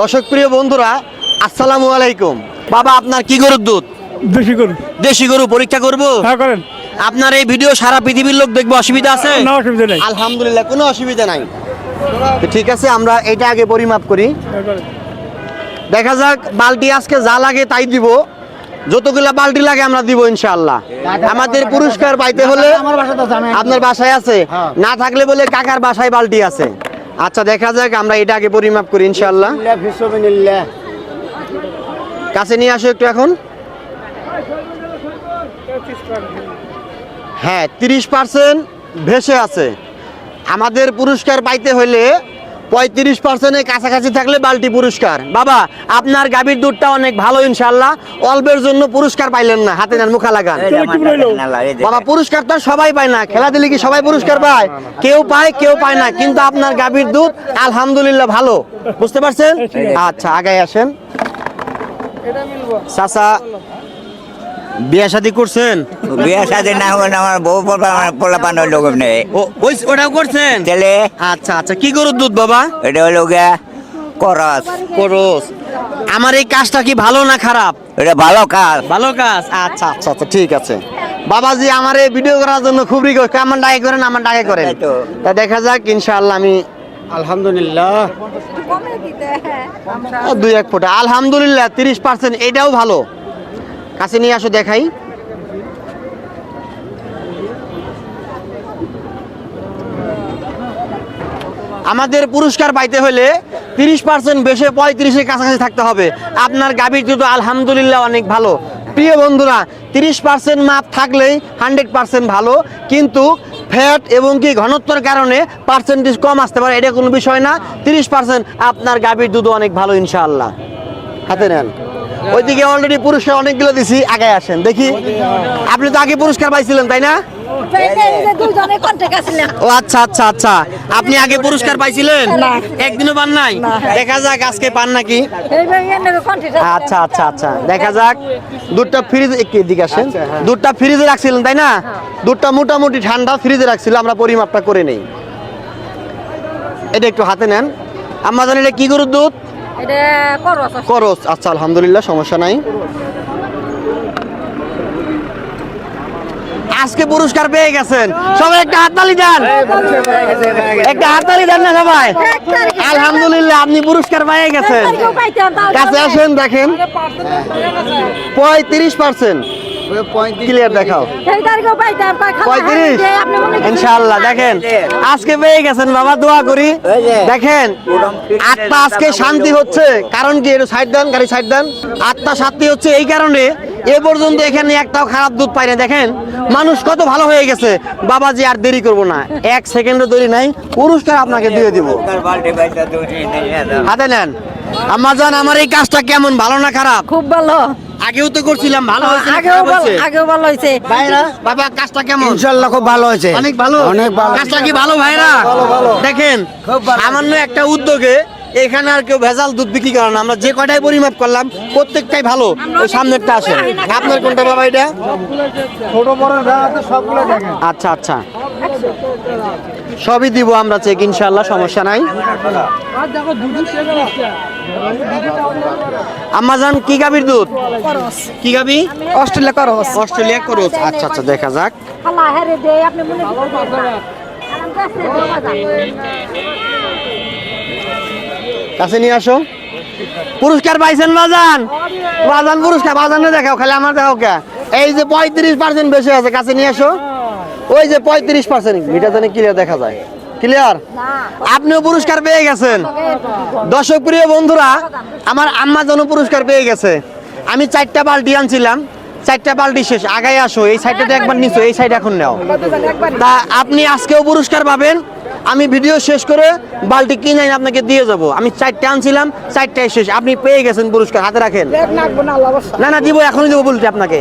দর্শক প্রিয় বন্ধুরা আসসালামু আলাইকুম। বাবা আপনার কি গরুর দুধ? বেশি করুন দেশি গরু পরীক্ষা করব? হ্যাঁ করেন। আপনার এই ভিডিও সারা পৃথিবীর লোক দেখবে অসুবিধা আছে? না অসুবিধা নেই। আলহামদুলিল্লাহ কোনো অসুবিধা নাই। তো ঠিক আছে আমরা এটা আগে পরিমাপ করি। হ্যাঁ, দেখা যাক বালতি আজকে যা লাগে তাই দিব। যতগুলা বালতি লাগে আমরা দিব ইনশাআল্লাহ। আমাদের পুরস্কার পাইতে হলে আপনার বাসায় আছে। না থাকলে বলে কাকার বাসায় বালতি আছে। আচ্ছা দেখা যাক আমরা এটা আগে পরিমাপ করি ইনশাআল্লাহ। কাছে নিয়ে আসো একটু এখন। হ্যাঁ তিরিশ পার্সেন্ট ভেসে আছে। আমাদের পুরস্কার পাইতে হলে পঁয়ত্রিশ পার্সেন্টের কাছাকাছি থাকলে বালতি পুরস্কার। বাবা আপনার গাভীর দুধটা অনেক ভালো ইনশাল্লাহ অল্পের জন্য পুরস্কার পাইলেন না হাতে নেন মুখা লাগান। বাবা পুরস্কার তো সবাই পায় না। খেলা দিলে কি সবাই পুরস্কার পায়? কেউ পায় কেউ পায় না। কিন্তু আপনার গাভীর দুধ আলহামদুলিল্লাহ ভালো। বুঝতে পারছেন? আচ্ছা আগে আসেন। চাচা বিয়ে শাদী করছেন? বিয়ে সাথে না হলে আমার বউ পোলা পান লোক নেই। ওই- ওটাও করছেন? তাহলে আচ্ছা আচ্ছা কি গরুর দুধ বাবা? এটা হলো গিয়া করস। করস। আমার এই কাজটা কি ভালো না খারাপ? এটা ভালো কাজ। ভালো কাজ? আচ্ছা আচ্ছা আচ্ছা ঠিক আছে। বাবাজি আমার এই ভিডিও করার জন্য খুব রিকোয়েস্ট আমার ডাকে করেন আমার ডাকে করেন। তা। দেখা যাক ইনশাআল্লাহ আমি আলহামদুলিল্লাহ। দুই এক ফোঁটা। আলহামদুলিল্লাহ তিরিশ পার্সেন্ট এটাও ভালো। কাছে নিয়ে আসো, দেখাই। আমাদের পুরস্কার পাইতে হলে তিরিশ পার্সেন্ট বেশি পঁয়ত্রিশের কাছাকাছি থাকতে হবে। আপনার গাভীর দুধ আলহামদুলিল্লাহ অনেক ভালো। প্রিয় বন্ধুরা, তিরিশ পার্সেন্ট মাপ থাকলেই হান্ড্রেড পার্সেন্ট ভালো, কিন্তু ফ্যাট এবং কি ঘনত্বর কারণে পার্সেন্টেজ কম আসতে পারে, এটা কোনো বিষয় না। তিরিশ পার্সেন্ট আপনার গাভীর দুধ অনেক ভালো ইনশাআল্লাহ। হাতে নেন। ওইদিকে অলরেডি পুরস্কার অনেকগুলো দিছি আগে আসেন। দেখি আপনি তো আগে পুরস্কার পাইছিলেন তাই না? ও আচ্ছা আচ্ছা আচ্ছা। আপনি আগে পুরস্কার পাইছিলেন? একদিনও পান নাই? দেখা যাক আজকে পান নাকি? আচ্ছা আচ্ছা আচ্ছা। দেখা যাক। দুধটা ফ্রিজে একটু এদিকে আসেন। দুধটা ফ্রিজে রাখছিলেন তাই না? দুধটা মোটামুটি ঠান্ডা ফ্রিজে রাখছিল আমরা পরিমাপটা করে নেই। এটা একটু হাতে নেন। আমরা জানি এটা কি গরুর দুধ? করস আচ্ছা আলহামদুলিল্লাহ সমস্যা নাই। আজকে পুরস্কার পেয়ে গেছেন। সবাই একটা হাততালি দেন। একটা হাততালি দেন না সবাই? আলহামদুলিল্লাহ আপনি পুরস্কার পেয়ে গেছেন। কাছে আসেন দেখেন। পঁয়ত্রিশ পার্সেন্ট। ক্লিয়ার দেখাও। পঁয়ত্রিশ? ইনশাআল্লাহ দেখেন। আজকে পেয়ে গেছেন বাবা দোয়া করি। দেখেন আত্মা আজকে শান্তি হচ্ছে। কারণ কি একটু সাইড দেন গাড়ি সাইড দেন। আত্মা শান্তি হচ্ছে এই কারণে এ পর্যন্ত এখানে একটাও খারাপ দুধ পাই না। দেখেন মানুষ কত ভালো হয়ে গেছে। বাবাজি আর দেরি করব না। এক সেকেন্ডও দেরি নাই পুরস্কার আপনাকে দিয়ে দিব। হাতে নেন। আমার জান আমার এই কাজটা কেমন? ভালো না খারাপ? খুব ভালো। আগেও তো করছিলাম ভালো হয়েছে আগেও ভালো আগেও ভালো হয়েছে। ভাইরা বাবা কাজটা কেমন? ইনশাল্লাহ খুব ভালো হয়েছে। অনেক ভালো? অনেক ভালো। কাজটা কি ভালো ভাইরা? দেখেন সামান্য একটা উদ্যোগে এখানে আর কেউ ভেজাল দুধ বিক্রি করে না। আমরা যে কয়টাই পরিমাপ করলাম প্রত্যেকটাই ভালো ওই সামনেরটা আসে। আপনার কোনটা বাবা এটা? ছোট বড় সবগুলো আচ্ছা আচ্ছা। সবই দিব আমরা চেক ইনশাল্লাহ সমস্যা নাই। আম্মাজান কি গাবির দুধ? কি গাবি অস্ট্রেলিয়া করস। অস্ট্রেলিয়া করুস। আচ্ছা আচ্ছা দেখা যাক। খালা হেরে দে আপনি মনে কাছে নিয়ে আসো। পুরস্কার পাইছেন বাজান? বাজান পুরস্কার, বাজানে দেখাও, খালি আমার দেখাও কে? এই যে পঁয়ত্রিশ পার্সেন্ট বেশি আছে, কাছে নিয়ে আসো। ওই যে পঁয়ত্রিশ পার্সেন্ট মিটা জানে ক্লিয়ার দেখা যায়। ক্লিয়ার আপনিও পুরস্কার পেয়ে গেছেন। দর্শক প্রিয় বন্ধুরা, আমার আম্মা যেন পুরস্কার পেয়ে গেছে। আমি চারটা বালতি আনছিলাম, চারটা বালতি শেষ, আগায় আসো, এই সাইডটাতে একবার নিছো, এই সাইড এখন নাও। তা আপনি আজকেও পুরস্কার পাবেন। আমি ভিডিও শেষ করে বালতি কিনে আপনাকে দিয়ে যাব। আমি চারটে আনছিলাম চারটায় শেষ। আপনি পেয়ে গেছেন পুরস্কার হাতে রাখেন। না না দিব এখনই দেবো বলছি আপনাকে।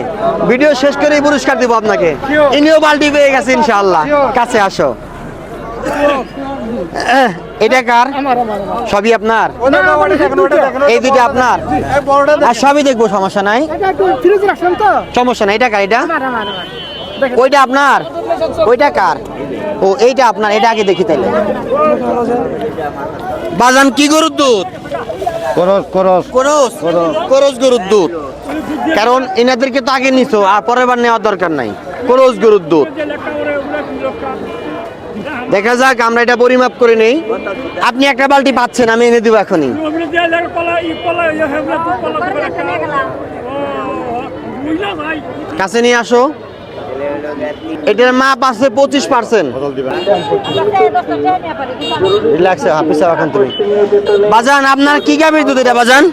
ভিডিও শেষ করেই পুরস্কার দিব আপনাকে। ইনিও বালতি পেয়ে গেছে ইনশাআল্লাহ। কাছে আসো। এটা কার? সবই আপনার? এই দুইটা আপনার? আর সবই দেখব সমস্যা নাই। সমস্যা নাই এটা কার এটা? ওইটা আপনার? ওইটা কার? ও এইটা আপনার এটা আগে দেখি তাইলে বাজান কি গরুর দুধ? করস করস। করস? করস। গরুর দুধ। কারণ এনাদেরকে তো আগে নিছো আর পরের বার নেওয়ার দরকার নাই। করস গরুর দুধ। দেখা যাক আমরা এটা পরিমাপ করে নেই। আপনি একটা বালতি পাচ্ছেন আমি এনে দিব এখনই। কাছে নিয়ে আসো। এটার মাপ আছে পঁচিশ পার্সেন্ট। রিল্যাক্স হাফিস এখন তুমি। বাজান আপনার কি গাবির দুধ এটা বাজান?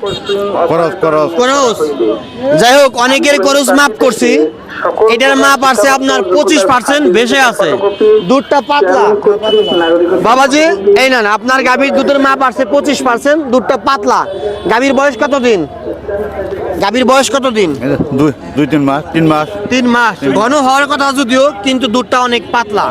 যাই হোক অনেকের করস মাপ করছি। এটার মাপ আছে আপনার পঁচিশ পার্সেন্ট বেশি আছে। দুধটা পাতলা। বাবাজি এই না আপনার গাভীর দুধের মাপ আছে পঁচিশ পার্সেন্ট দুধটা পাতলা। গাভীর বয়স কত দিন গাভীর বয়স কত দিন দুই দুই তিন মাস। তিন মাস। তিন মাস। ঘন হওয়ার কথা যদিও কিন্তু দুধটা অনেক পাতলা।